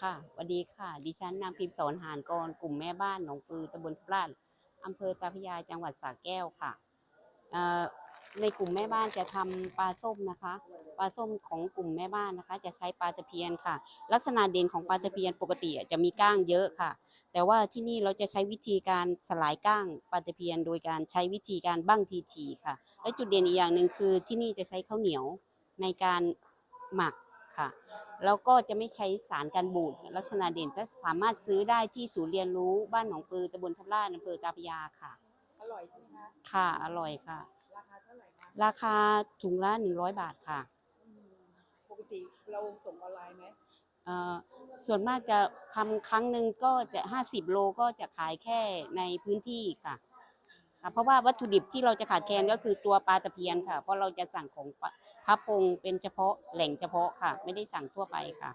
ค่ะสวัสดีค่ะ ดิฉันนางพิมพ์สอนหานกรกลุ่มแม่บ้านหนองปือตำบลพลาดอำเภอตาพยาจังหวัดสระแก้วค่ะในกลุ่มแม่บ้านจะทำปลาส้มนะคะ ปลาส้มของกลุ่มแม่บ้านนะคะ จะใช้ปลาตะเพียนค่ะ ลักษณะเด่นของปลาตะเพียนปกติจะมีก้างเยอะค่ะ แต่ว่าที่นี่เราจะใช้วิธีการสลายก้างปลาตะเพียน โดยการใช้วิธีการบั้งทีทีค่ะ และจุดเด่นอีกอย่างหนึ่งคือที่นี่จะใช้ข้าวเหนียวในการหมัก ค่ะ แล้วก็จะไม่ใช้สารกันบูดลักษณะเด่นก็สามารถซื้อได้ที่ศูนย์เรียนรู้บ้านหนองปือตำบลทับลาดอำเภอตาพระยาค่ะ อร่อยใช่ไหมคะค่ะ อร่อยค่ะ ราคาเท่าไหร่คะราคาถุงละ 100 บาทค่ะอืมปกติเราส่งออนไลน์ไหมเอ่อส่วนมากจะทำครั้งหนึ่งก็จะ 50 โลก็จะขายแค่ในพื้นที่ค่ะ ค่ะเพราะว่าวัตถุดิบที่เราจะขาดแคลนก็คือตัวปลาตะเพียนค่ะ เพราะเราจะสั่งของพระพงเป็นเฉพาะแหล่งเฉพาะค่ะ ไม่ได้สั่งทั่วไปค่ะ